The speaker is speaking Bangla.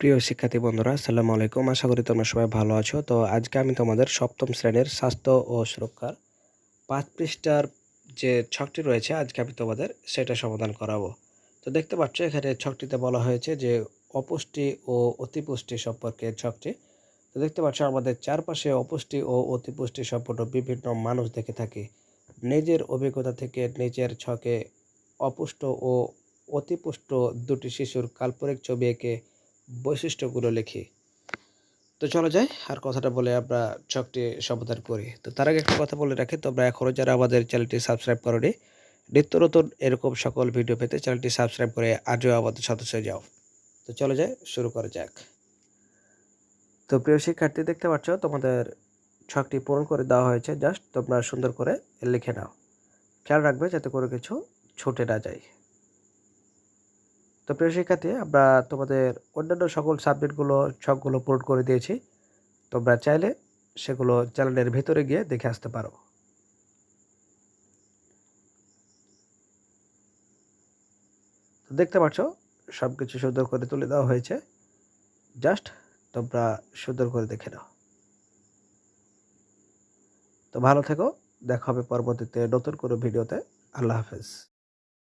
প্রিয় শিক্ষার্থী বন্ধুরা, আসসালামু আলাইকুম। আশা করি তোমরা সবাই ভালো আছো। তো আজকে আমি তোমাদের সপ্তম শ্রেণির স্বাস্থ্য ও সুরক্ষার পাঁচ পৃষ্ঠার যে ছকটি রয়েছে, আজকে আমি তোমাদের সেটা সমাধান করাবো। তো দেখতে পাচ্ছ, এখানে ছকটিতে বলা হয়েছে যে অপুষ্টি ও অতিপুষ্টি সম্পর্কে ছকটি। তো দেখতে পাচ্ছ, আমাদের চারপাশে অপুষ্টি ও অতিপুষ্টি সম্পন্ন বিভিন্ন মানুষ দেখে থাকি। নিজের অভিজ্ঞতা থেকে নিজের ছকে অপুষ্ট ও অতিপুষ্ট দুটি শিশুর কাল্পনিক ছবি এঁকে বৈশিষ্ট্যগুলো লিখি। তো চলো যাই, আর কথাটা বলে আমরা ছকটি সমাধান করি। তো তার আগে একটা কথা বলে রাখি, তোমরা এখনও যারা আমাদের চ্যানেলটি সাবস্ক্রাইব করোনি, নিত্য নতুন এরকম সকল ভিডিও পেতে চ্যানেলটি সাবস্ক্রাইব করে আজও আমাদের সদস্য যাও। তো চলো যাই, শুরু করা যাক। তো প্রিয় শিক্ষার্থী, দেখতে পাচ্ছ, তোমাদের ছকটি পূরণ করে দেওয়া হয়েছে। জাস্ট তোমরা সুন্দর করে লিখে নাও। খেয়াল রাখবে, যাতে করে কিছু ছুটে না যায়। তো প্রিয় শিক্ষার্থী, আমরা তোমাদের অন্যান্য সকল সাবজেক্টগুলো, ছকগুলো পূরণ করে দিয়েছি। তোমরা চাইলে সেগুলো চ্যানেলের ভেতরে গিয়ে দেখে আসতে পারো। তো দেখতে পাচ্ছ সব কিছু সুন্দর করে তুলে দেওয়া হয়েছে। জাস্ট তোমরা সুন্দর করে দেখে নাও। তো ভালো থেকো, দেখা হবে পরবর্তীতে নতুন কোনো ভিডিওতে। আল্লাহ হাফেজ।